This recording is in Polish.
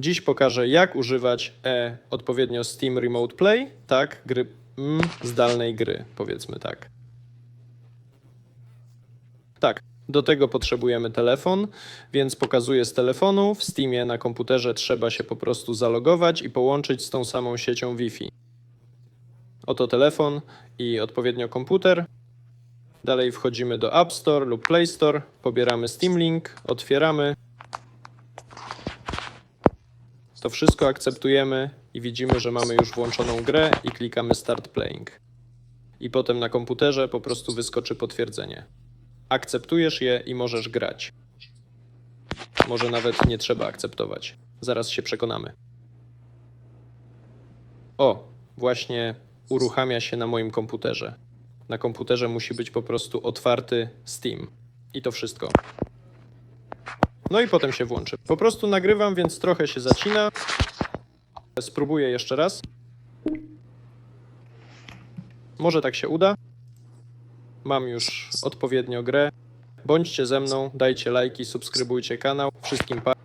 Dziś pokażę, jak używać e odpowiednio Steam Remote Play, tak, gry mm, zdalnej gry, powiedzmy tak. Tak, do tego potrzebujemy telefon, więc pokazuję z telefonu. W Steamie na komputerze trzeba się po prostu zalogować i połączyć z tą samą siecią Wi-Fi. Oto telefon i odpowiednio komputer. Dalej wchodzimy do App Store lub Play Store, pobieramy Steam Link, otwieramy. To wszystko akceptujemy i widzimy, że mamy już włączoną grę i klikamy Start Playing. I potem na komputerze po prostu wyskoczy potwierdzenie. Akceptujesz je i możesz grać. Może nawet nie trzeba akceptować. Zaraz się przekonamy. O, właśnie uruchamia się na moim komputerze. Na komputerze musi być po prostu otwarty Steam. I to wszystko. No i potem się włączy. Po prostu nagrywam, więc trochę się zacina. Spróbuję jeszcze raz. Może tak się uda. Mam już odpowiednio grę. Bądźcie ze mną, dajcie lajki, subskrybujcie kanał. Wszystkim pa.